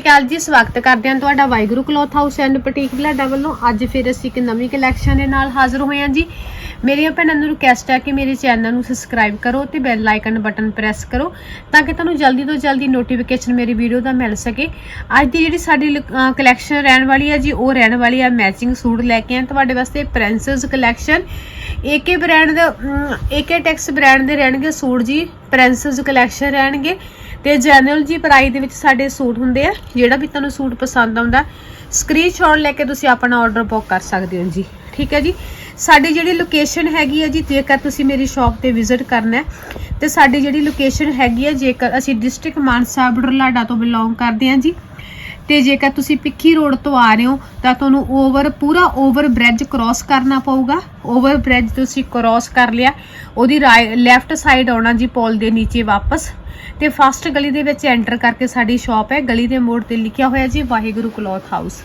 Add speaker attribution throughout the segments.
Speaker 1: ਕਾਲ ਜੀ, ਸਵਾਗਤ ਕਰਦੇ ਹਾਂ ਤੁਹਾਡਾ Waheguru cloth house and boutique Balada ਵੱਲੋਂ। ਅੱਜ ਫਿਰ ਅਸੀਂ ਇੱਕ ਨਵੀਂ ਕਲੈਕਸ਼ਨ ਦੇ ਨਾਲ ਹਾਜ਼ਰ ਹੋਏ ਹਾਂ ਜੀ। ਮੇਰੀਆਂ ਭੈਣਾਂ ਨੂੰ ਰਿਕਵੈਸਟ ਹੈ ਕਿ ਮੇਰੇ ਚੈਨਲ ਨੂੰ ਸਬਸਕ੍ਰਾਈਬ ਕਰੋ ਤੇ ਬੈਲ ਆਈਕਨ ਬਟਨ ਪ੍ਰੈਸ ਕਰੋ ਤਾਂ ਕਿ ਤੁਹਾਨੂੰ ਜਲਦੀ ਤੋਂ ਜਲਦੀ ਨੋਟੀਫਿਕੇਸ਼ਨ ਮੇਰੀ ਵੀਡੀਓ ਦਾ ਮਿਲ ਸਕੇ। ਅੱਜ ਦੀ ਜਿਹੜੀ ਸਾਡੀ ਕਲੈਕਸ਼ਨ ਰਹਿਣ ਵਾਲੀ ਹੈ ਜੀ, ਉਹ ਰਹਿਣ ਵਾਲੀ ਹੈ ਮੈਚਿੰਗ ਸੂਟ ਲੈ ਕੇ ਆਏ ਤੁਹਾਡੇ ਵਾਸਤੇ ਪ੍ਰਿੰਸਸ ਕਲੈਕਸ਼ਨ ਏਕੇ ਬ੍ਰਾਂਡ ਦਾ ਏਕੇ ਟੈਕਸ ਬ੍ਰਾਂਡ ਦੇ ਰਹਿਣਗੇ ਸੂਟ ਜੀ। ਪ੍ਰਿੰਸਸ ਕਲੈਕਸ਼ਨ ਰਹਿਣਗੇ। ਤੇ ਜੈਨੂਅਲ ਜੀ ਪ੍ਰਾਈਸ ਦੇ ਵਿੱਚ ਸਾਡੇ ਸੂਟ ਹੁੰਦੇ ਆ, ਜਿਹੜਾ ਵੀ ਤੁਹਾਨੂੰ ਸੂਟ ਪਸੰਦ ਆਉਂਦਾ ਸਕਰੀਨਸ਼ਾਟ ਲੈ ਕੇ ਤੁਸੀਂ ਆਪਣਾ ਆਰਡਰ ਬੁੱਕ ਕਰ ਸਕਦੇ ਹੋ ਜੀ। ਠੀਕ ਹੈ ਜੀ? ਸਾਡੀ ਜਿਹੜੀ ਲੋਕੇਸ਼ਨ ਹੈਗੀ ਹੈ ਜੀ, ਜੇਕਰ ਤੁਸੀਂ ਮੇਰੀ ਸ਼ਾਪ ਤੇ ਵਿਜ਼ਿਟ ਕਰਨਾ ਹੈ, ਤੇ ਸਾਡੀ ਜਿਹੜੀ ਲੋਕੇਸ਼ਨ ਹੈਗੀ ਹੈ ਜੇਕਰ ਅਸੀਂ ਡਿਸਟ੍ਰਿਕਟ ਮਾਨਸਾ ਬੁਢਲਾਡਾ ਤੋਂ ਬਿਲੋਂਗ ਕਰਦੇ ਹਾਂ ਜੀ ਤੇ ਜੇਕਰ ਤੁਸੀਂ ਪਿੱਖੀ ਰੋਡ ਤੋਂ ਆ ਰਹੇ ਹੋ, ਤਾਂ ਤੁਹਾਨੂੰ ਓਵਰ ਪੂਰਾ ਓਵਰ ਬ੍ਰਿਜ ਕ੍ਰਾਸ ਕਰਨਾ ਪਊਗਾ। ਓਵਰ ਬ੍ਰਿਜ ਤੁਸੀਂ ਕ੍ਰਾਸ ਕਰ ਲਿਆ। ਉਹਦੀ ਲੈਫਟ ਸਾਈਡ ਆਉਣਾ ਜੀ ਪੁਲ ਦੇ ਨੀਚੇ ਵਾਪਸ। ਤੇ ਫਸਟ ਗਲੀ ਦੇ ਵਿੱਚ ਐਂਟਰ ਕਰਕੇ ਸਾਡੀ ਸ਼ਾਪ ਹੈ। ਗਲੀ ਦੇ ਮੋੜ ਤੇ ਲਿਖਿਆ ਹੋਇਆ ਜੀ ਵਾਹਿਗੁਰੂ ਕਲੋਥ ਹਾਊਸ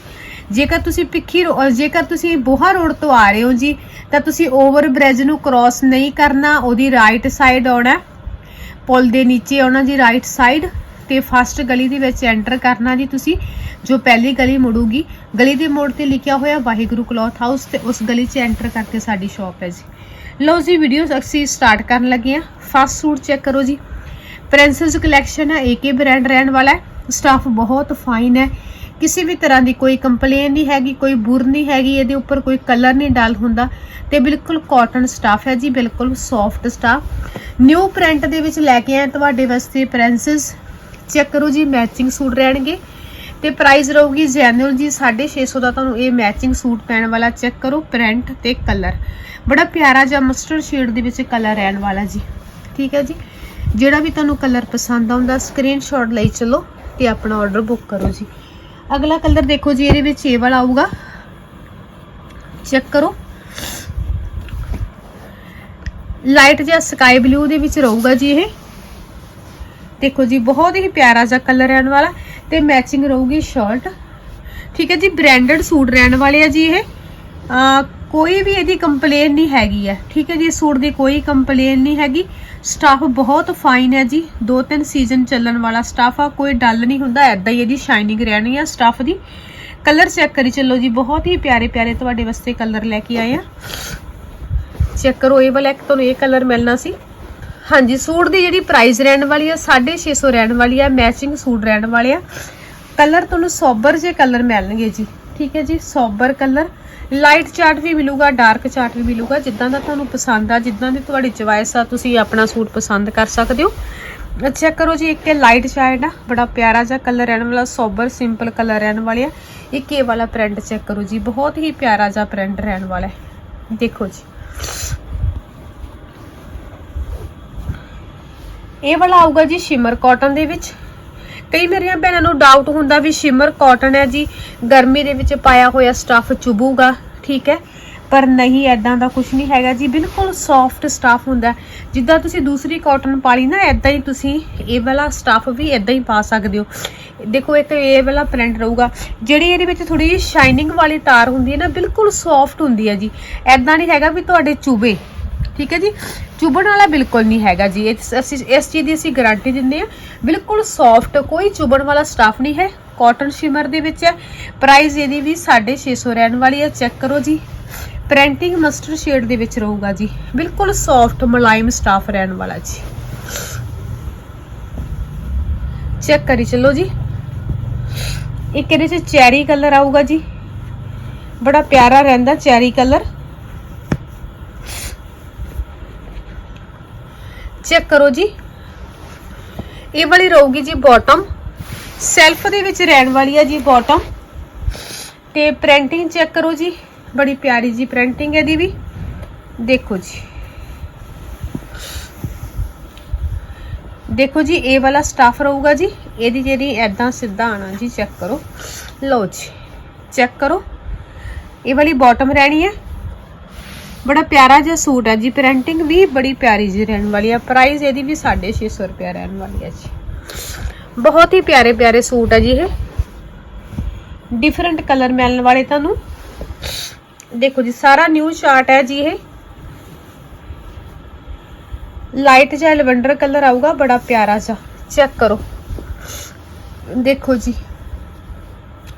Speaker 1: ਜੇਕਰ ਤੁਸੀਂ ਪਿੱਖੀ ਰੋ- ਜੇਕਰ ਤੁਸੀਂ ਬੋਹਾ ਰੋਡ ਤੋਂ ਆ ਰਹੇ ਹੋ ਜੀ, ਤਾਂ ਤੁਸੀਂ ਓਵਰ ਬ੍ਰਿਜ ਨੂੰ ਕ੍ਰਾਸ ਨਹੀਂ ਕਰਨਾ। ਉਹਦੀ ਰਾਈਟ ਸਾਈਡ ਆਉਣਾ। ਪੁਲ ਦੇ ਨੀਚੇ ਆਉਣਾ ਜੀ ਰਾਈਟ ਸਾਈਡ ਤੇ ਫਸਟ ਗਲੀ ਦੇ ਵਿੱਚ ਐਂਟਰ ਕਰਨਾ ਜੀ ਤੁਸੀਂ, ਜੋ ਪਹਿਲੀ ਗਲੀ ਮੁੜੂਗੀ। ਗਲੀ ਦੇ ਮੋੜ ਤੇ ਲਿਖਿਆ ਹੋਇਆ ਵਾਹਿਗੁਰੂ ਕਲੋਥ ਹਾਊਸ ਤੇ ਉਸ ਗਲੀ 'ਚ ਐਂਟਰ ਕਰਕੇ ਸਾਡੀ ਸ਼ਾਪ ਹੈ ਜੀ। ਲਓ ਜੀ ਵੀਡੀਓ ਅਸੀਂ ਸਟਾਰਟ ਕਰਨ ਲੱਗੇ ਹਾਂ। ਫਸਟ ਸੂਟ ਚੈੱਕ ਕਰੋ ਜੀ। ਪ੍ਰਿੰਸਸ ਕਲੈਕਸ਼ਨ ਹੈ ਏਕੇ ਬ੍ਰਾਂਡ ਰਹਿਣ ਵਾਲਾ ਹੈ। ਸਟਾਫ ਬਹੁਤ ਫਾਈਨ ਹੈ। ਕਿਸੇ ਵੀ ਤਰ੍ਹਾਂ ਦੀ ਕੋਈ ਕੰਪਲੇਨ ਨਹੀਂ ਹੈਗੀ, ਕੋਈ ਬੁਰ ਨਹੀਂ ਹੈਗੀ, ਇਹਦੇ ਉੱਪਰ ਕੋਈ ਕਲਰ ਨਹੀਂ ਡਲ ਹੁੰਦਾ। ਤੇ ਬਿਲਕੁਲ ਕਾਟਨ ਸਟਾਫ ਹੈ ਜੀ, ਬਿਲਕੁਲ ਸੌਫਟ ਸਟਾਫ ਨਿਊ ਪ੍ਰਿੰਟ ਦੇ ਵਿੱਚ ਲੈ ਕੇ ਆਏ ਤੁਹਾਡੇ ਵਾਸਤੇ ਪ੍ਰਿੰਸਸ ਚੈੱਕ ਕਰੋ ਜੀ ਮੈਚਿੰਗ ਸੂਟ ਰਹਿਣਗੇ। ਤੇ ਪ੍ਰਾਈਸ ਰਹੂਗੀ ਜੈਨੂਅਲ ਜੀ 650 ਦਾ ਤੁਹਾਨੂੰ ਇਹ ਮੈਚਿੰਗ ਸੂਟ ਪੈਣ ਵਾਲਾ ਚੈੱਕ ਕਰੋ ਪ੍ਰਿੰਟ ਤੇ ਕਲਰ ਬੜਾ ਪਿਆਰਾ ਜਿਹਾ ਮਸਟਰਡ ਸ਼ੇਡ ਦੇ ਵਿੱਚ ਕਲਰ ਰਹਿਣ ਵਾਲਾ ਜੀ। ਠੀਕ ਹੈ ਜੀ? ਜਿਹੜਾ ਵੀ ਤੁਹਾਨੂੰ ਕਲਰ ਪਸੰਦ ਆਉਂਦਾ ਸਕਰੀਨਸ਼ਾਟ ਲਈ ਚਲੋ ਤੇ ਆਪਣਾ ਆਰਡਰ ਬੁੱਕ ਕਰੋ ਜੀ। ਅਗਲਾ ਕਲਰ ਦੇਖੋ ਜੀ, ਇਹਦੇ ਵਿੱਚ ਇਹ ਵਾਲਾ ਆਊਗਾ। ਚੈੱਕ ਕਰੋ। ਲਾਈਟ ਜਿਹਾ ਸਕਾਈ ਬਲੂ ਦੇ ਵਿੱਚ ਰਹੂਗਾ ਜੀ ਇਹ। ਦੇਖੋ ਜੀ, ਬਹੁਤ ਹੀ ਪਿਆਰਾ ਜਿਹਾ ਕਲਰ ਰਹਿਣ ਵਾਲਾ ਤੇ ਮੈਚਿੰਗ ਰਹੂਗੀ ਸ਼ਰਟ ਠੀਕ ਹੈ ਜੀ ਬ੍ਰਾਂਡਡ ਸੂਟ ਰਹਿਣ ਵਾਲੇ ਆ ਜੀ ਇਹ। ਕੋਈ ਵੀ ਇਹਦੀ ਕੰਪਲੇਨ ਨਹੀਂ ਹੈਗੀ ਹੈ। ਠੀਕ ਹੈ ਜੀ ਸੂਟ ਦੀ ਕੋਈ ਕੰਪਲੇਨ ਨਹੀਂ ਹੈਗੀ। ਸਟਾਫ ਬਹੁਤ ਫਾਈਨ ਹੈ ਜੀ। ਦੋ ਤਿੰਨ ਸੀਜ਼ਨ ਚੱਲਣ ਵਾਲਾ ਸਟਾਫ ਆ, ਕੋਈ ਡਲ ਨਹੀਂ ਹੁੰਦਾ ਐਦਾਂ ਹੀ ਇਹਦੀ ਸ਼ਾਈਨਿੰਗ ਰਹਿਣੀ ਆ ਸਟਾਫ ਦੀ। ਕਲਰ ਚੈੱਕ ਕਰੀ ਚੱਲੋ ਜੀ, ਬਹੁਤ ਹੀ ਪਿਆਰੇ ਪਿਆਰੇ ਤੁਹਾਡੇ ਵਾਸਤੇ ਕਲਰ ਲੈ ਕੇ ਆਏ ਆ। ਚੈੱਕ ਕਰੋ, ਇਹ ਵਾਲਾ ਇੱਕ ਤੁਹਾਨੂੰ ਇਹ ਕਲਰ ਮਿਲਣਾ ਸੀ। ਹਾਂਜੀ, ਸੂਟ ਦੀ ਜਿਹੜੀ ਪ੍ਰਾਈਸ ਰਹਿਣ ਵਾਲੀ ਆ 650 ਰਹਿਣ ਵਾਲੀ ਆ ਮੈਚਿੰਗ ਸੂਟ ਰਹਿਣ ਵਾਲੇ ਆ। ਕਲਰ ਤੁਹਾਨੂੰ ਸੋਬਰ ਜੇ ਕਲਰ ਮਿਲਣਗੇ ਜੀ, ਠੀਕ ਹੈ ਜੀ, ਸੋਬਰ ਕਲਰ ਲਾਈਟ ਚਾਰਟ ਵੀ ਮਿਲੂਗਾ ਡਾਰਕ ਚਾਰਟ ਵੀ ਮਿਲੂਗਾ, ਜਿੱਦਾਂ ਦਾ ਤੁਹਾਨੂੰ ਪਸੰਦ ਆ, ਜਿੱਦਾਂ ਦੀ ਤੁਹਾਡੀ ਚੁਆਇਸ ਆ, ਤੁਸੀਂ ਆਪਣਾ ਸੂਟ ਪਸੰਦ ਕਰ ਸਕਦੇ ਹੋ। ਚੈੱਕ ਕਰੋ ਜੀ, ਇੱਕ ਇਹ ਲਾਈਟ ਚਾਰਟ ਆ, ਬੜਾ ਪਿਆਰਾ ਜਿਹਾ ਕਲਰ ਰਹਿਣ ਵਾਲਾ, ਸੋਬਰ ਸਿੰਪਲ ਕਲਰ ਰਹਿਣ ਵਾਲੇ ਆ। ਇੱਕ ਇਹ ਵਾਲਾ ਪ੍ਰਿੰਟ ਚੈੱਕ ਕਰੋ ਜੀ, ਬਹੁਤ ਹੀ ਪਿਆਰਾ ਜਿਹਾ ਪ੍ਰਿੰਟ ਰਹਿਣ ਵਾਲਾ ਹੈ। ਦੇਖੋ ਜੀ। ਇਹ ਵਾਲਾ ਆਊਗਾ ਜੀ ਸ਼ਿਮਰ ਕਾਟਨ ਦੇ ਵਿੱਚ। ਕਈ ਮੇਰੀਆਂ ਭੈਣਾਂ ਨੂੰ ਡਾਊਟ ਹੁੰਦਾ ਵੀ ਸ਼ਿਮਰ ਕਾਟਨ ਹੈ ਜੀ। ਗਰਮੀ ਦੇ ਵਿੱਚ ਪਾਇਆ ਹੋਇਆ ਸਟਫ ਚੁਭੂਗਾ ਠੀਕ ਹੈ? ਪਰ ਨਹੀਂ ਐਦਾਂ ਦਾ ਕੁਝ ਨਹੀਂ ਹੈਗਾ ਜੀ। ਬਿਲਕੁਲ ਸੌਫਟ ਸਟਫ ਹੁੰਦਾ ਜਿੱਦਾਂ ਤੁਸੀਂ ਦੂਸਰੀ ਕਾਟਨ ਪਾਲੀ ਨਾ ਐਦਾਂ ਹੀ ਤੁਸੀਂ ਇਹ ਵਾਲਾ ਸਟਫ ਵੀ ਐਦਾਂ ਹੀ ਪਾ ਸਕਦੇ ਹੋ। ਦੇਖੋ, ਇੱਕ ਇਹ ਵਾਲਾ ਪ੍ਰਿੰਟ ਰਹੂਗਾ। ਜਿਹੜੀ ਇਹਦੇ ਵਿੱਚ ਥੋੜੀ ਜਿਹੀ ਸ਼ਾਈਨਿੰਗ ਵਾਲੀ ਤਾਰ ਹੁੰਦੀ ਹੈ ਨਾ, ਬਿਲਕੁਲ ਸੌਫਟ ਹੁੰਦੀ ਹੈ ਜੀ। ਐਦਾਂ ਨਹੀਂ ਹੈਗਾ ਵੀ ਤੁਹਾਡੇ ਚੁਭੇ ਠੀਕ ਹੈ ਜੀ? ਚੁਭਣ ਵਾਲਾ ਬਿਲਕੁਲ ਨਹੀਂ ਹੈਗਾ ਜੀ। ਇਹ ਅਸੀਂ ਇਸ ਚੀਜ਼ ਦੀ ਅਸੀਂ ਗਾਰੰਟੀ ਦਿੰਦੇ ਆ ਬਿਲਕੁਲ ਸੌਫਟ ਕੋਈ ਚੁਭਣ ਵਾਲਾ ਸਟਾਫ ਨਹੀਂ ਹੈ। ਕਾਟਨ ਸ਼ਿਮਰ ਦੇ ਵਿੱਚ ਹੈ। ਪ੍ਰਾਈਸ ਇਹਦੀ ਵੀ 650 ਰਹਿਣ ਵਾਲੀ ਹੈ। ਚੈੱਕ ਕਰੋ ਜੀ। ਪ੍ਰਿੰਟਿੰਗ ਮਸਟਰ ਸ਼ੇਡ ਦੇ ਵਿੱਚ ਰਹੂਗਾ ਜੀ। ਬਿਲਕੁਲ ਸੌਫਟ ਮੁਲਾਇਮ ਸਟਾਫ ਰਹਿਣ ਵਾਲਾ ਜੀ। ਚੈੱਕ ਕਰੀ ਚੱਲੋ ਜੀ। ਇੱਕ ਇਹਦੇ ਚ ਚੈਰੀ ਕਲਰ ਆਊਗਾ ਜੀ। ਬੜਾ ਪਿਆਰਾ ਰਹਿੰਦਾ ਚੈਰੀ ਕਲਰ ਚੈੱਕ ਕਰੋ ਜੀ। ਇਹ ਵਾਲੀ ਰਹੂਗੀ ਜੀ ਬਾਟਮ ਸੈਲਫ ਦੇ ਵਿੱਚ ਰਹਿਣ ਵਾਲੀ ਆ ਜੀ ਬਾਟਮ ਤੇ ਪ੍ਰਿੰਟਿੰਗ ਚੈੱਕ ਕਰੋ ਜੀ। ਬੜੀ ਪਿਆਰੀ ਜੀ ਪ੍ਰਿੰਟਿੰਗ ਇਹਦੀ ਵੀ। ਦੇਖੋ ਜੀ। ਦੇਖੋ ਜੀ, ਇਹ ਵਾਲਾ ਸਟਾਫ ਰਹੂਗਾ ਜੀ। ਇਹਦੀ ਜਿਹੜੀ ਐਦਾਂ ਸਿੱਧਾ ਆਣਾ ਜੀ ਚੈੱਕ ਕਰੋ। ਲਓ ਜੀ। ਚੈੱਕ ਕਰੋ। ਇਹ ਵਾਲੀ ਬਾਟਮ ਰਹਿਣੀ ਹੈ। ਬੜਾ ਪਿਆਰਾ ਜਿਹਾ ਸੂਟ ਹੈ ਜੀ। ਪ੍ਰਿੰਟਿੰਗ ਵੀ ਬੜੀ ਪਿਆਰੀ ਜੀ ਰਹਿਣ ਵਾਲੀ ਹੈ। ਪ੍ਰਾਈਸ ਇਹਦੀ ਵੀ 650 ਰੁਪਏ ਰਹਿਣ ਵਾਲੀ ਹੈ ਜੀ। ਬਹੁਤ ਹੀ ਪਿਆਰੇ ਪਿਆਰੇ ਸੂਟ ਹੈ ਜੀ ਇਹ। ਡਿਫਰੈਂਟ ਕਲਰ ਮਿਲਣ ਵਾਲੇ ਤੁਹਾਨੂੰ। ਦੇਖੋ ਜੀ, ਸਾਰਾ ਨਿਊ ਚਾਰਟ ਹੈ ਜੀ ਇਹ। ਲਾਈਟ ਜਿਹਾ ਲਵੈਂਡਰ ਕਲਰ ਆਊਗਾ, ਬੜਾ ਪਿਆਰਾ ਜਿਹਾ। ਚੈੱਕ ਕਰੋ। ਦੇਖੋ ਜੀ।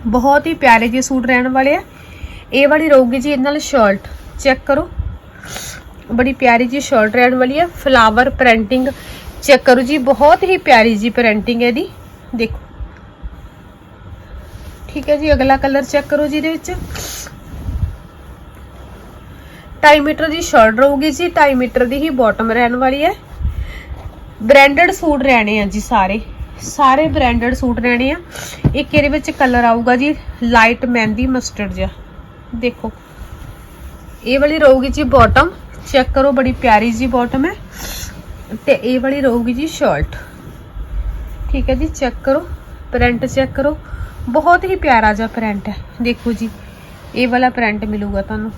Speaker 1: ਬਹੁਤ ਹੀ ਪਿਆਰੇ ਜਿਹੇ ਸੂਟ ਰਹਿਣ ਵਾਲੇ ਆ। ਇਹ ਵਾਲੀ ਰਹੂਗੀ ਜੀ ਇਹਦੇ ਨਾਲ ਸ਼ਰਟ ਚੈੱਕ ਕਰੋ। ਬੜੀ ਪਿਆਰੀ ਜੀ ਸ਼ਰਟ ਰਹਿਣ ਵਾਲੀ ਹੈ ਫਲਾਵਰ ਪ੍ਰਿੰਟਿੰਗ ਚੈੱਕ ਕਰੋ ਜੀ। ਬਹੁਤ ਹੀ ਪਿਆਰੀ ਜੀ ਪ੍ਰਿੰਟਿੰਗ ਹੈ ਇਹਦੀ। ਦੇਖੋ। ਠੀਕ ਹੈ ਜੀ, ਅਗਲਾ ਕਲਰ ਚੈੱਕ ਕਰੋ ਜੀ ਇਹਦੇ ਵਿੱਚ। 2.5 ਮੀਟਰ ਦੀ ਸ਼ਰਟ ਰਹੂਗੀ ਜੀ। 2.5 ਮੀਟਰ ਦੀ ਹੀ ਬਾਟਮ ਰਹਿਣ ਵਾਲੀ ਹੈ। ਬ੍ਰਾਂਡਡ ਸੂਟ ਰਹਿਣੇ ਆ ਜੀ ਸਾਰੇ। ਸਾਰੇ ਬ੍ਰਾਂਡਡ ਸੂਟ ਰਹਿਣੇ ਆ। ਇੱਕ ਇਹਦੇ ਵਿੱਚ ਕਲਰ ਆਊਗਾ ਜੀ ਲਾਈਟ ਮਹਿੰਦੀ ਮਸਟਰਡ ਜਿਹਾ। ਦੇਖੋ। ਇਹ ਵਾਲੀ ਰਹੂਗੀ ਜੀ ਬਾਟਮ ਚੈੱਕ ਕਰੋ, ਬੜੀ ਪਿਆਰੀ ਜੀ ਬਾਟਮ ਹੈ। ਤੇ ਇਹ ਵਾਲੀ ਰਹੂਗੀ ਜੀ ਸ਼ਰਟ ਠੀਕ ਹੈ ਜੀ ਚੈੱਕ ਕਰੋ। ਪ੍ਰਿੰਟ ਚੈੱਕ ਕਰੋ। ਬਹੁਤ ਹੀ ਪਿਆਰਾ ਜਿਹਾ ਪ੍ਰਿੰਟ ਹੈ। ਦੇਖੋ ਜੀ, ਇਹ ਵਾਲਾ ਪ੍ਰਿੰਟ ਮਿਲੂਗਾ ਤੁਹਾਨੂੰ।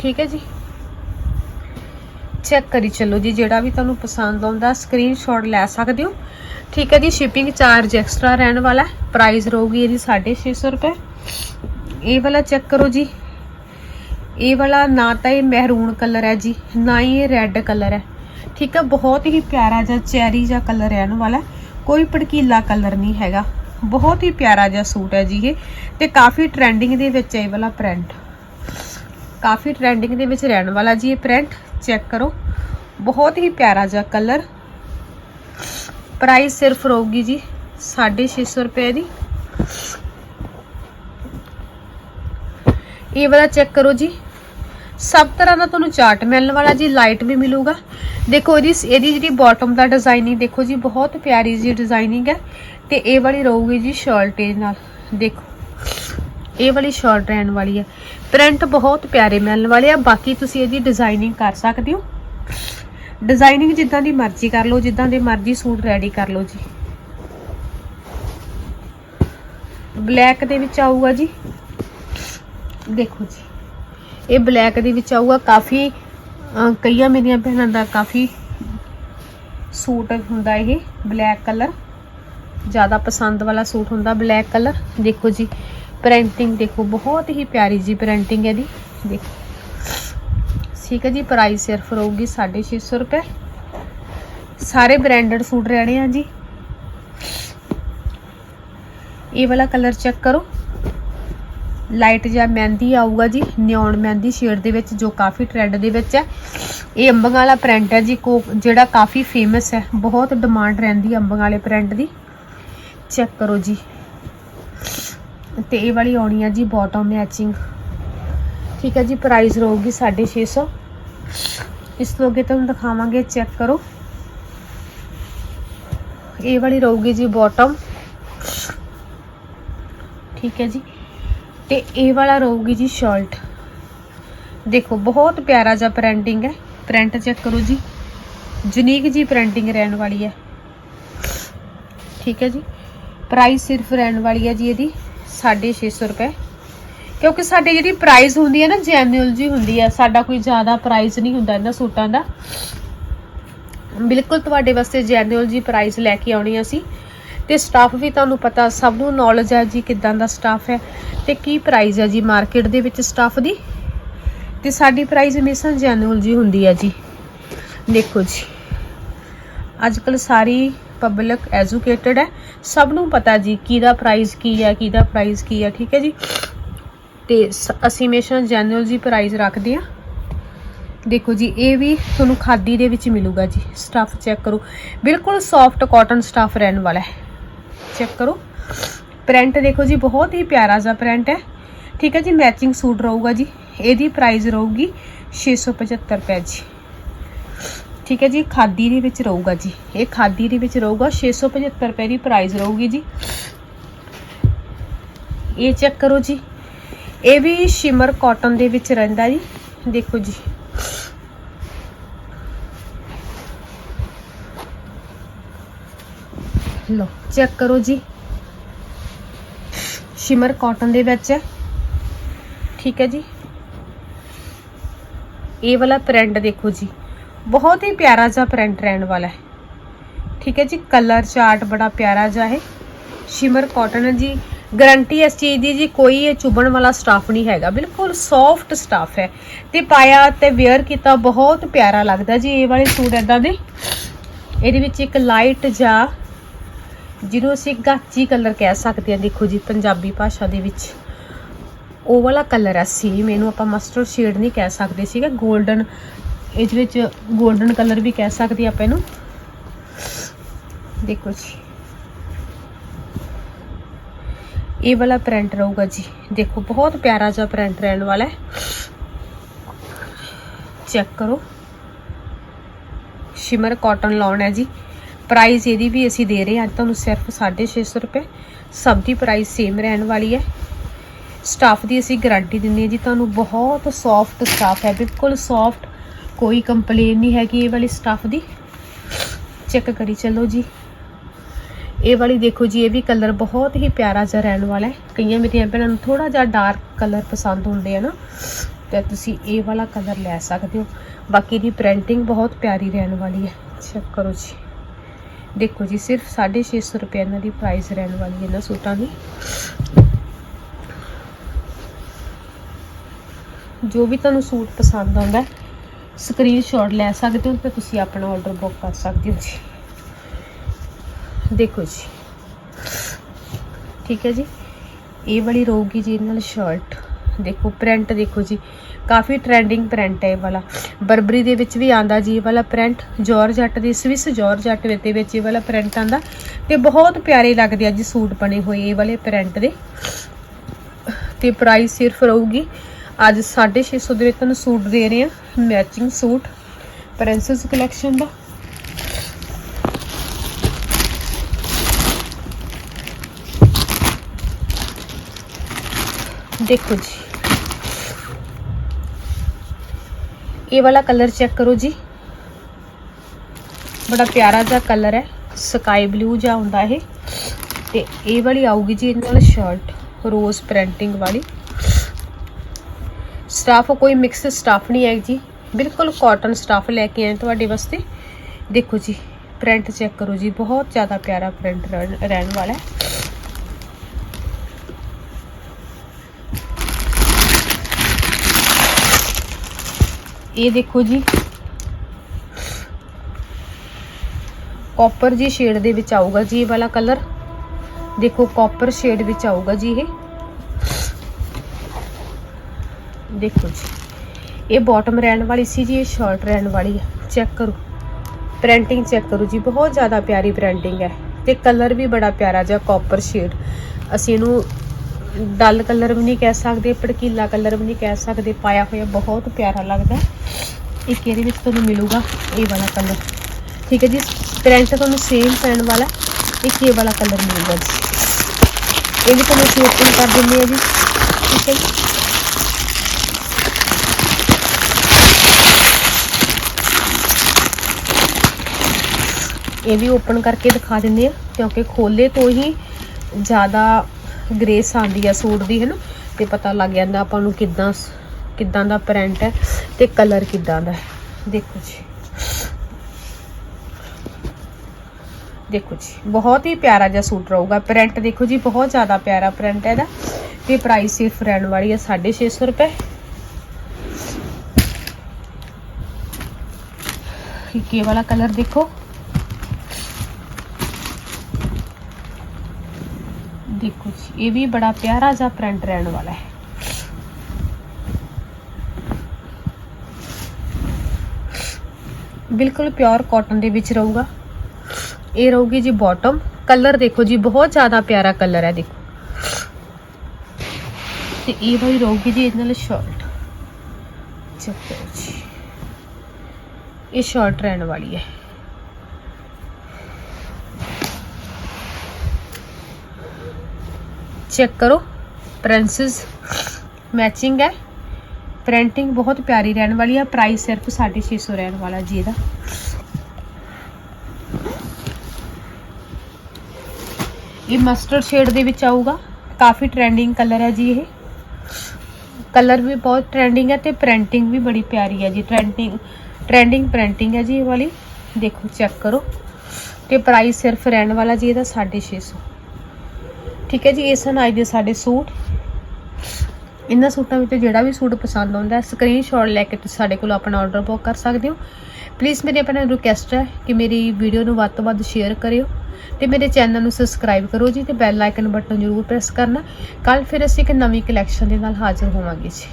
Speaker 1: ਠੀਕ ਹੈ ਜੀ। ਚੈੱਕ ਕਰੀ ਚੱਲੋ ਜੀ, ਜਿਹੜਾ ਵੀ ਤੁਹਾਨੂੰ ਪਸੰਦ ਆਉਂਦਾ ਸਕਰੀਨਸ਼ਾਟ ਲੈ ਸਕਦੇ ਹੋ। ਠੀਕ ਹੈ ਜੀ ਸ਼ਿਪਿੰਗ ਚਾਰਜ ਐਕਸਟਰਾ ਰਹਿਣ ਵਾਲਾ ਪ੍ਰਾਈਸ ਰਹੂਗੀ ਇਹਦੀ 650 ਰੁਪਏ। ਇਹ ਵਾਲਾ ਚੈੱਕ ਕਰੋ ਜੀ। ਇਹ ਵਾਲਾ ਨਾ ਤਾਂ ਇਹ ਮਹਿਰੂਨ ਕਲਰ ਹੈ ਜੀ, ਨਾ ਹੀ ਇਹ ਰੈੱਡ ਕਲਰ ਹੈ। ਠੀਕ ਹੈ ਬਹੁਤ ਹੀ ਪਿਆਰਾ ਜਿਹਾ ਚੈਰੀ ਜਿਹਾ ਕਲਰ ਰਹਿਣ ਵਾਲਾ ਕੋਈ ਭੜਕੀਲਾ ਕਲਰ ਨਹੀਂ ਹੈਗਾ। ਬਹੁਤ ਹੀ ਪਿਆਰਾ ਜਿਹਾ ਸੂਟ ਹੈ ਜੀ ਇਹ ਤੇ ਕਾਫੀ ਟ੍ਰੈਂਡਿੰਗ ਦੇ ਵਿੱਚ ਹੈ ਇਹ ਵਾਲਾ ਪ੍ਰਿੰਟ ਕਾਫੀ ਟ੍ਰੈਂਡਿੰਗ ਦੇ ਵਿੱਚ ਰਹਿਣ ਵਾਲਾ ਜੀ ਇਹ ਪ੍ਰਿੰਟ ਚੈੱਕ ਕਰੋ। ਬਹੁਤ ਹੀ ਪਿਆਰਾ ਜਿਹਾ ਕਲਰ। ਪ੍ਰਾਈਸ ਸਿਰਫ ਰਹੂਗੀ ਜੀ 650 ਰੁਪਏ ਦੀ। ਇਹ ਵਾਲਾ ਚੈੱਕ ਕਰੋ ਜੀ। ਸਭ ਤਰ੍ਹਾਂ ਦਾ ਤੁਹਾਨੂੰ ਚਾਰਟ ਮਿਲਣ ਵਾਲਾ ਜੀ ਲਾਈਟ ਵੀ ਮਿਲੂਗਾ। ਦੇਖੋ ਇਹਦੀ ਇਹਦੀ ਜਿਹੜੀ ਬਾਟਮ ਦਾ ਡਿਜ਼ਾਈਨਿੰਗ ਦੇਖੋ ਜੀ, ਬਹੁਤ ਪਿਆਰੀ ਜੀ ਡਿਜ਼ਾਈਨਿੰਗ ਹੈ। ਤੇ ਇਹ ਵਾਲੀ ਰਹੂਗੀ ਜੀ ਸ਼ਰਟ ਨਾਲ, ਦੇਖੋ। ਇਹ ਵਾਲੀ ਸ਼ਰਟ ਰਹਿਣ ਵਾਲੀ ਹੈ। ਪ੍ਰਿੰਟ ਬਹੁਤ ਪਿਆਰੇ ਮਿਲਣ ਵਾਲੇ ਆ, ਬਾਕੀ ਤੁਸੀਂ ਇਹਦੀ ਡਿਜ਼ਾਈਨਿੰਗ ਕਰ ਸਕਦੇ ਹੋ। ਡਿਜ਼ਾਈਨਿੰਗ ਜਿੱਦਾਂ ਦੀ ਮਰਜ਼ੀ ਕਰ ਲਓ, ਜਿੱਦਾਂ ਦੇ ਮਰਜ਼ੀ ਸੂਟ ਰੈਡੀ ਕਰ ਲਓ ਜੀ। ਬਲੈਕ ਦੇ ਵਿੱਚ ਆਊਗਾ ਜੀ। ਦੇਖੋ ਜੀ। ਇਹ ਬਲੈਕ ਦੇ ਵਿੱਚ ਆਊਗਾ। ਕਾਫੀ ਕਈਆਂ ਮੇਰੀਆਂ ਭੈਣਾਂ ਦਾ ਕਾਫੀ ਸੂਟ ਹੁੰਦਾ ਇਹ ਬਲੈਕ ਕਲਰ ਜ਼ਿਆਦਾ ਪਸੰਦ ਵਾਲਾ ਸੂਟ ਹੁੰਦਾ ਬਲੈਕ ਕਲਰ ਦੇਖੋ ਜੀ ਪ੍ਰਿੰਟਿੰਗ ਦੇਖੋ, ਬਹੁਤ ਹੀ ਪਿਆਰੀ ਜੀ ਪ੍ਰਿੰਟਿੰਗ ਹੈ ਦੀ ਦੇਖੋ। ਠੀਕ ਹੈ ਜੀ ਪ੍ਰਾਈਸ ਸਿਰਫ ਰਹੂਗੀ 650 ਰੁਪਏ। ਸਾਰੇ ਬ੍ਰਾਂਡਡ ਸੂਟ ਰਹਿਣੇ ਆ ਜੀ। ਇਹ ਵਾਲਾ ਕਲਰ ਚੈੱਕ ਕਰੋ। ਲਾਈਟ ਜਿਹਾ ਮਹਿੰਦੀ ਆਊਗਾ ਜੀ, ਨਿਓਨ ਮਹਿੰਦੀ ਸ਼ੇਡ ਦੇ ਵਿੱਚ, ਜੋ ਕਾਫੀ ਟ੍ਰੈਂਡ ਦੇ ਵਿੱਚ ਹੈ। ਇਹ ਅੰਬਾਂ ਵਾਲਾ ਪ੍ਰਿੰਟ ਹੈ ਜੀ ਕੋ ਜਿਹੜਾ ਕਾਫੀ ਫੇਮਸ ਹੈ। ਬਹੁਤ ਡਿਮਾਂਡ ਰਹਿੰਦੀ ਅੰਬਾਂ ਵਾਲੇ ਪ੍ਰਿੰਟ ਦੀ। ਚੈੱਕ ਕਰੋ ਜੀ। ਤੇ ਇਹ ਵਾਲੀ ਆਉਣੀ ਹੈ ਜੀ ਬਾਟਮ ਮੈਚਿੰਗ ਠੀਕ ਹੈ ਜੀ ਪ੍ਰਾਈਸ ਰਹੂਗੀ 650 ਇਸ ਤੋਂ ਅੱਗੇ ਤੁਹਾਨੂੰ ਦਿਖਾਵਾਂਗੇ ਚੈੱਕ ਕਰੋ। ਇਹ ਵਾਲੀ ਰਹੂਗੀ ਜੀ ਬਾਟਮ ਠੀਕ ਹੈ ਜੀ। ਤੇ ਇਹ ਵਾਲਾ ਰਹੂਗੀ ਜੀ ਸ਼ਰਟ ਦੇਖੋ, ਬਹੁਤ ਪਿਆਰਾ ਜਿਹਾ ਪ੍ਰਿੰਟਿੰਗ ਹੈ। ਪ੍ਰਿੰਟ ਚੈੱਕ ਕਰੋ ਜੀ। ਯੂਨੀਕ ਜੀ ਪ੍ਰਿੰਟਿੰਗ ਰਹਿਣ ਵਾਲੀ ਹੈ। ਠੀਕ ਹੈ ਜੀ। ਪ੍ਰਾਈਸ ਸਿਰਫ ਰਹਿਣ ਵਾਲੀ ਹੈ ਜੀ ਇਹਦੀ 650 ਰੁਪਏ। ਕਿਉਂਕਿ ਸਾਡੇ ਜਿਹੜੀ ਪ੍ਰਾਈਸ ਹੁੰਦੀ ਹੈ ਨਾ ਜੈਨੂਅਲ ਜੀ ਹੁੰਦੀ ਹੈ। ਸਾਡਾ ਕੋਈ ਜ਼ਿਆਦਾ ਪ੍ਰਾਈਸ ਨਹੀਂ ਹੁੰਦਾ ਇਹਨਾਂ ਸੂਟਾਂ ਦਾ। ਬਿਲਕੁਲ ਤੁਹਾਡੇ ਵਾਸਤੇ ਜੈਨੂਅਲ ਜੀ ਪ੍ਰਾਈਸ ਲੈ ਕੇ ਆਉਣੀ ਅਸੀਂ। ਤੇ ਸਟਾਫ ਵੀ ਤੁਹਾਨੂੰ ਪਤਾ ਸਭ ਨੂੰ ਨੌਲੇਜ ਹੈ ਜੀ ਕਿਦਾਂ ਦਾ ਸਟਾਫ ਹੈ ਤੇ ਕੀ ਪ੍ਰਾਈਸ ਹੈ ਜੀ ਮਾਰਕੀਟ ਦੇ ਵਿੱਚ ਸਟਾਫ ਦੀ? ਤੇ ਸਾਡੀ ਪ੍ਰਾਈਸ ਹਮੇਸ਼ਾ ਜੈਨੂਅਲ ਜੀ ਹੁੰਦੀ ਹੈ ਜੀ। ਦੇਖੋ ਜੀ ਅੱਜ ਕੱਲ ਸਾਰੀ ਪਬਲਿਕ ਐਜੂਕੇਟਡ ਹੈ। ਸਭ ਨੂੰ ਪਤਾ ਜੀ ਕਿਹਦਾ ਪ੍ਰਾਈਸ ਕੀ ਹੈ, ਕਿਹਦਾ ਪ੍ਰਾਈਸ ਕੀ ਹੈ, ਠੀਕ ਹੈ ਜੀ। ਤੇ ਸ- ਅਸੀਂ ਹਮੇਸ਼ਾ ਜੈਨੂਅਲ ਜੀ ਪ੍ਰਾਈਸ ਰੱਖਦੇ ਆ ਦੇਖੋ ਜੀ, ਇਹ ਵੀ ਤੁਹਾਨੂੰ ਖਾਦੀ ਦੇ ਵਿੱਚ ਮਿਲੂਗਾ ਜੀ। ਸਟਫ ਚੈੱਕ ਕਰੋ। ਬਿਲਕੁਲ ਸੌਫਟ ਕਾਟਨ ਸਟਫ ਰਹਿਣ ਵਾਲਾ ਹੈ। ਚੈੱਕ ਕਰੋ। ਪ੍ਰਿੰਟ ਦੇਖੋ ਜੀ, ਬਹੁਤ ਹੀ ਪਿਆਰਾ ਜਿਹਾ ਪ੍ਰਿੰਟ ਹੈ। ਠੀਕ ਹੈ ਜੀ ਮੈਚਿੰਗ ਸੂਟ ਰਹੂਗਾ ਜੀ। ਇਹਦੀ ਪ੍ਰਾਈਸ ਰਹੂਗੀ 675 ਰੁਪਏ ਜੀ। ਠੀਕ ਹੈ ਜੀ, ਖਾਦੀ ਦੇ ਵਿੱਚ ਰਹੂਗਾ ਜੀ। ਇਹ ਖਾਦੀ ਦੇ ਵਿੱਚ ਰਹੂਗਾ 675 ਰੁਪਏ ਦੀ ਪ੍ਰਾਈਸ ਰਹੂਗੀ ਜੀ। ਇਹ ਚੈੱਕ ਕਰੋ ਜੀ। ਇਹ ਵੀ ਸ਼ਿਮਰ ਕਾਟਨ ਦੇ ਵਿੱਚ ਰਹਿੰਦਾ ਜੀ। ਦੇਖੋ ਜੀ। ਲੋ ਚੈੱਕ ਕਰੋ ਜੀ। ਸ਼ਿਮਰ ਕਾਟਨ ਦੇ ਵਿੱਚ ਹੈ। ਠੀਕ ਹੈ ਜੀ। ਇਹ ਵਾਲਾ ਪ੍ਰਿੰਟ ਦੇਖੋ ਜੀ। ਬਹੁਤ ਹੀ ਪਿਆਰਾ ਜਿਹਾ ਪ੍ਰਿੰਟ ਰਹਿਣ ਵਾਲਾ ਹੈ। ਠੀਕ ਹੈ ਜੀ ਕਲਰ ਚਾਰਟ ਬੜਾ ਪਿਆਰਾ ਜਿਹਾ ਹੈ। ਸ਼ਿਮਰ ਕਾਟਨ ਹੈ ਜੀ। ਗਾਰੰਟੀ ਇਸ ਚੀਜ਼ ਦੀ ਜੀ, ਕੋਈ ਇਹ ਚੁਬਣ ਵਾਲਾ ਸਟਾਫ ਨਹੀਂ ਹੈਗਾ। ਬਿਲਕੁਲ ਸੌਫਟ ਸਟਾਫ ਹੈ। ਤੇ ਪਾਇਆ ਤੇ ਵੇਅਰ ਕੀਤਾ ਬਹੁਤ ਪਿਆਰਾ ਲੱਗਦਾ ਜੀ, ਇਹ ਵਾਲੇ ਸੂਟ ਇਦਾਂ ਦੇ। ਇਹਦੇ ਵਿੱਚ ਇੱਕ ਲਾਈਟ ਜਾਂ ਜਿਹਨੂੰ ਅਸੀਂ ਗਾਚੀ ਕਲਰ ਕਹਿ ਸਕਦੇ ਹਾਂ, ਦੇਖੋ ਜੀ, ਪੰਜਾਬੀ ਭਾਸ਼ਾ ਦੇ ਵਿੱਚ। ਉਹ ਵਾਲਾ ਕਲਰ ਹੈ ਸੇਮ ਇਹਨੂੰ ਆਪਾਂ ਮਸਟਰਡ ਸ਼ੇਡ ਨਹੀਂ ਕਹਿ ਸਕਦੇ ਸੀਗਾ 골ਡਨ ਇਹਦੇ ਵਿੱਚ 골ਡਨ ਕਲਰ ਵੀ ਕਹਿ ਸਕਦੇ ਆਪਾਂ ਇਹਨੂੰ। ਦੇਖੋ ਜੀ। ਇਹ ਵਾਲਾ ਪ੍ਰਿੰਟ ਰਹੂਗਾ ਜੀ। ਦੇਖੋ, ਬਹੁਤ ਪਿਆਰਾ ਜਿਹਾ ਪ੍ਰਿੰਟ ਰਹਿਣ ਵਾਲਾ ਹੈ। ਚੈੱਕ ਕਰੋ। ਸ਼ਿਮਰ ਕਾਟਨ ਲਾਉਣ ਹੈ ਜੀ। ਪ੍ਰਾਈਸ ਇਹਦੀ ਵੀ ਅਸੀਂ ਦੇ ਰਹੇ ਹਾਂ। ਅੱਜ ਤੁਹਾਨੂੰ ਸਿਰਫ 650 ਰੁਪਏ। ਸਭ ਦੀ ਪ੍ਰਾਈਸ ਸੇਮ ਰਹਿਣ ਵਾਲੀ ਹੈ। ਸਟਾਫ ਦੀ ਅਸੀਂ ਗਾਰੰਟੀ ਦਿੰਦੇ ਹਾਂ ਜੀ। ਤੁਹਾਨੂੰ ਬਹੁਤ ਸੌਫਟ ਸਟਾਫ ਹੈ। ਬਿਲਕੁਲ ਸੌਫਟ ਕੋਈ ਕੰਪਲੇਨ ਨਹੀਂ ਹੈਗੀ ਇਹ ਵਾਲੀ ਸਟਾਫ ਦੀ। ਚੈੱਕ ਕਰੀ ਚਲੋ ਜੀ। ਇਹ ਵਾਲੀ ਦੇਖੋ ਜੀ, ਇਹ ਵੀ ਕਲਰ ਬਹੁਤ ਹੀ ਪਿਆਰਾ ਜਿਹਾ ਰਹਿਣ ਵਾਲਾ ਹੈ। ਕਈਆਂ ਮੇਰੀਆਂ ਭੈਣਾਂ ਨੂੰ ਥੋੜਾ ਜਿਹਾ ਡਾਰਕ ਕਲਰ ਪਸੰਦ ਹੁੰਦੇ ਆ ਨਾ। ਤੇ ਤੁਸੀਂ ਇਹ ਵਾਲਾ ਕਲਰ ਲੈ ਸਕਦੇ ਹੋ। ਬਾਕੀ ਦੀ ਪ੍ਰਿੰਟਿੰਗ ਬਹੁਤ ਪਿਆਰੀ ਰਹਿਣ ਵਾਲੀ ਹੈ। ਚੈੱਕ ਕਰੋ ਜੀ। ਦੇਖੋ ਜੀ, ਸਿਰਫ 650 ਰੁਪਏ ਇਹਨਾਂ ਦੀ ਪ੍ਰਾਈਸ ਰਹਿਣ ਵਾਲੀ ਇਹਨਾਂ ਸੂਟਾਂ ਦੀ। ਜੋ ਵੀ ਤੁਹਾਨੂੰ ਸੂਟ ਪਸੰਦ ਆਉਂਦਾ ਸਕਰੀਨਸ਼ਾਟ ਲੈ ਸਕਦੇ ਹੋ ਤੇ ਤੁਸੀਂ ਆਪਣਾ ਆਰਡਰ ਬੁੱਕ ਕਰ ਸਕਦੇ ਹੋ ਜੀ। ਦੇਖੋ ਜੀ, ਠੀਕ ਹੈ ਜੀ? ਇਹ ਵਾਲੀ ਰਹੂਗੀ ਜੀ ਇਹਦੇ ਨਾਲ ਸ਼ਰਟ ਦੇਖੋ ਪ੍ਰਿੰਟ ਦੇਖੋ ਜੀ ਕਾਫੀ ਟ੍ਰੈਂਡਿੰਗ ਪ੍ਰਿੰਟ ਹੈ ਇਹ ਵਾਲਾ। ਬਰਬਰੀ ਦੇ ਵਿੱਚ ਵੀ ਆਂਦਾ ਜੀ ਇਹ ਵਾਲਾ ਪ੍ਰਿੰਟ ਜਾਰਜਟ ਦੀ, ਸਵਿਸ ਜਾਰਜਟ ਦੇ ਵਿੱਚ ਇਹ ਵਾਲਾ ਪ੍ਰਿੰਟ ਆਂਦਾ ਤੇ ਬਹੁਤ ਪਿਆਰੇ ਲੱਗਦੇ ਆ ਜੀ ਸੂਟ ਬਣੇ ਹੋਏ ਇਹ ਵਾਲੇ ਪ੍ਰਿੰਟ ਦੇ। ਤੇ ਪ੍ਰਾਈਸ ਸਿਰਫ ਰਹੂਗੀ। ਅੱਜ 650 ਦੇ ਵਿੱਚ ਤੁਹਾਨੂੰ ਸੂਟ ਦੇ ਰਹੇ ਆ ਮੈਚਿੰਗ ਸੂਟ ਪ੍ਰਿੰਸੈਸ ਕਲੈਕਸ਼ਨ ਦਾ। ਦੇਖੋ ਜੀ। ਇਹ ਵਾਲਾ ਕਲਰ ਚੈੱਕ ਕਰੋ ਜੀ। ਬੜਾ ਪਿਆਰਾ ਜਿਹਾ ਕਲਰ ਹੈ। ਸਕਾਈ ਬਲੂ ਜਿਹਾ ਹੁੰਦਾ ਇਹ। ਤੇ ਇਹ ਵਾਲੀ ਆਊਗੀ ਜੀ ਇਹਨਾਂ ਨਾਲ ਸ਼ਰਟ ਰੋਜ਼ ਪ੍ਰਿੰਟਿੰਗ ਵਾਲੀ। ਸਟਾਫ ਕੋਈ ਮਿਕਸ ਸਟਾਫ ਨਹੀਂ ਹੈ ਜੀ। ਬਿਲਕੁਲ ਕਾਟਨ ਸਟਾਫ ਲੈ ਕੇ ਆਏ ਤੁਹਾਡੇ ਵਾਸਤੇ। ਦੇਖੋ ਜੀ ਪ੍ਰਿੰਟ ਚੈੱਕ ਕਰੋ ਜੀ। ਬਹੁਤ ਜ਼ਿਆਦਾ ਪਿਆਰਾ ਪ੍ਰਿੰਟ ਰਹਿਣ ਵਾਲਾ ਹੈ। ਇਹ ਦੇਖੋ ਜੀ। ਕਾਪਰ ਜੀ ਸ਼ੇਡ ਦੇ ਵਿੱਚ ਆਊਗਾ ਜੀ ਇਹ ਵਾਲਾ ਕਲਰ ਦੇਖੋ ਕਾਪਰ ਸ਼ੇਡ ਵਿੱਚ ਆਊਗਾ ਜੀ ਇਹ। ਦੇਖੋ ਜੀ, ਇਹ ਬਾਟਮ ਰਹਿਣ ਵਾਲੀ ਸੀ ਜੀ, ਇਹ ਸ਼ਰਟ ਰਹਿਣ ਵਾਲੀ ਹੈ ਚੈੱਕ ਕਰੋ। ਪ੍ਰਿੰਟਿੰਗ ਚੈੱਕ ਕਰੋ ਜੀ, ਬਹੁਤ ਜ਼ਿਆਦਾ ਪਿਆਰੀ ਪ੍ਰਿੰਟਿੰਗ ਹੈ। ਤੇ ਕਲਰ ਵੀ ਬੜਾ ਪਿਆਰਾ ਜਿਹਾ ਕਾਪਰ ਸ਼ੇਡ ਅਸੀਂ ਇਹਨੂੰ ਡਲ ਕਲਰ ਵੀ ਨਹੀਂ ਕਹਿ ਸਕਦੇ, ਭੜਕੀਲਾ ਕਲਰ ਵੀ ਨਹੀਂ ਕਹਿ ਸਕਦੇ, ਪਾਇਆ ਹੋਇਆ ਬਹੁਤ ਪਿਆਰਾ ਲੱਗਦਾ। ਇੱਕ ਇਹਦੇ ਵਿੱਚ ਤੁਹਾਨੂੰ ਮਿਲੂਗਾ ਇਹ ਵਾਲਾ ਕਲਰ। ਠੀਕ ਹੈ ਜੀ ਪ੍ਰਿੰਟ ਤੁਹਾਨੂੰ ਸੇਮ ਪੈਣ ਵਾਲਾ ਇੱਕ ਇਹ ਵਾਲਾ ਕਲਰ ਮਿਲੂਗਾ ਜੀ। ਇਹ ਵੀ ਤੁਹਾਨੂੰ ਅਸੀਂ ਓਪਨ ਕਰ ਦਿੰਦੇ ਆ ਜੀ। ਠੀਕ ਹੈ ਜੀ। ਇਹ ਵੀ ਓਪਨ ਕਰਕੇ ਦਿਖਾ ਦਿੰਦੇ ਆ ਕਿਉਂਕਿ ਖੋਲੇ ਤੋਂ ਹੀ ਜ਼ਿਆਦਾ ਗ੍ਰੇਸ ਆਉਂਦੀ ਆ ਸੂਟ ਦੀ ਹੈ ਨਾ ਤੇ ਪਤਾ ਲੱਗ ਜਾਂਦਾ ਆਪਾਂ ਨੂੰ ਕਿੱਦਾਂ ਕਿੱਦਾਂ ਦਾ ਪ੍ਰਿੰਟ ਹੈ ਤੇ ਕਲਰ ਕਿੱਦਾਂ ਦਾ ਦੇਖੋ ਜੀ। ਦੇਖੋ ਜੀ, ਬਹੁਤ ਹੀ ਪਿਆਰਾ ਜਿਹਾ ਸੂਟ ਰਹੂਗਾ। ਪ੍ਰਿੰਟ ਦੇਖੋ ਜੀ, ਬਹੁਤ ਜ਼ਿਆਦਾ ਪਿਆਰਾ ਪ੍ਰਿੰਟ ਹੈ ਇਹਦਾ। ਤੇ ਪ੍ਰਾਈਸ ਸਿਰਫ ਰਹਿਣ ਵਾਲੀ ਹੈ 650 ਰੁਪਏ। ਇੱਕ ਇਹ ਵਾਲਾ ਕਲਰ ਦੇਖੋ। ਦੇਖੋ ਜੀ, ਇਹ ਵੀ ਬੜਾ ਪਿਆਰਾ ਜਿਹਾ ਪ੍ਰਿੰਟ ਰਹਿਣ ਵਾਲਾ ਹੈ। ਬਿਲਕੁਲ ਪਿਓਰ ਕਾਟਨ ਦੇ ਵਿੱਚ ਰਹੂਗਾ। ਇਹ ਰਹੂਗੀ ਜੀ ਬਾਟਮ ਕਲਰ ਦੇਖੋ ਜੀ, ਬਹੁਤ ਜ਼ਿਆਦਾ ਪਿਆਰਾ ਕਲਰ ਹੈ, ਦੇਖੋ। ਤੇ ਇਹ ਵਾਲੀ ਰਹੂਗੀ ਜੀ ਇਹਦੇ ਨਾਲ ਸ਼ਰਟ ਚੱਕੋ ਜੀ। ਇਹ ਸ਼ਰਟ ਰਹਿਣ ਵਾਲੀ ਹੈ। ਚੈੱਕ ਕਰੋ। ਪ੍ਰਿੰਸਸ ਮੈਚਿੰਗ ਹੈ। ਪ੍ਰਿੰਟਿੰਗ ਬਹੁਤ ਪਿਆਰੀ ਰਹਿਣ ਵਾਲੀ ਹੈ ਪ੍ਰਾਈਸ ਸਿਰਫ 650 ਰਹਿਣ ਵਾਲਾ ਜੀ ਇਹਦਾ। ਇਹ ਮਸਟਰਡ ਸ਼ੇਡ ਦੇ ਵਿੱਚ ਆਊਗਾ। ਕਾਫੀ ਟ੍ਰੈਂਡਿੰਗ ਕਲਰ ਹੈ ਜੀ ਇਹ। ਕਲਰ ਵੀ ਬਹੁਤ ਟ੍ਰੈਂਡਿੰਗ ਹੈ ਤੇ ਪ੍ਰਿੰਟਿੰਗ ਵੀ ਬੜੀ ਪਿਆਰੀ ਹੈ ਜੀ। ਟ੍ਰੈਂਡਿੰਗ ਟ੍ਰੈਂਡਿੰਗ ਪ੍ਰਿੰਟਿੰਗ ਹੈ ਜੀ ਇਹ ਵਾਲੀ। ਦੇਖੋ, ਚੈੱਕ ਕਰੋ। ਤੇ ਪ੍ਰਾਈਸ ਸਿਰਫ ਰਹਿਣ ਵਾਲਾ ਜੀ ਇਹਦਾ 650 ਠੀਕ ਹੈ ਜੀ ਇਹ ਸਨ ਅੱਜ ਦੇ ਸਾਡੇ ਸੂਟ। ਇਹਨਾਂ ਸੂਟਾਂ ਵਿੱਚ ਜਿਹੜਾ ਵੀ ਸੂਟ ਪਸੰਦ ਆਉਂਦਾ ਸਕਰੀਨਸ਼ਾਟ ਲੈ ਕੇ ਤੁਸੀਂ ਸਾਡੇ ਕੋਲ ਆਪਣਾ ਆਰਡਰ ਬੁੱਕ ਕਰ ਸਕਦੇ ਹੋ। ਪਲੀਜ਼ ਮੇਰੀ ਆਪਣਾ ਰਿਕੁਐਸਟ ਹੈ ਕਿ ਮੇਰੀ ਵੀਡੀਓ ਨੂੰ ਵੱਧ ਤੋਂ ਵੱਧ ਸ਼ੇਅਰ ਕਰਿਓ ਤੇ ਮੇਰੇ ਚੈਨਲ ਨੂੰ ਸਬਸਕ੍ਰਾਈਬ ਕਰੋ ਜੀ ਤੇ ਬੈਲ ਆਈਕਨ ਬਟਨ ਜ਼ਰੂਰ ਪ੍ਰੈਸ ਕਰਨਾ। ਕੱਲ ਫਿਰ ਅਸੀਂ ਇੱਕ ਨਵੀਂ ਕਲੈਕਸ਼ਨ ਦੇ ਨਾਲ ਹਾਜ਼ਰ ਹੋਵਾਂਗੇ ਜੀ।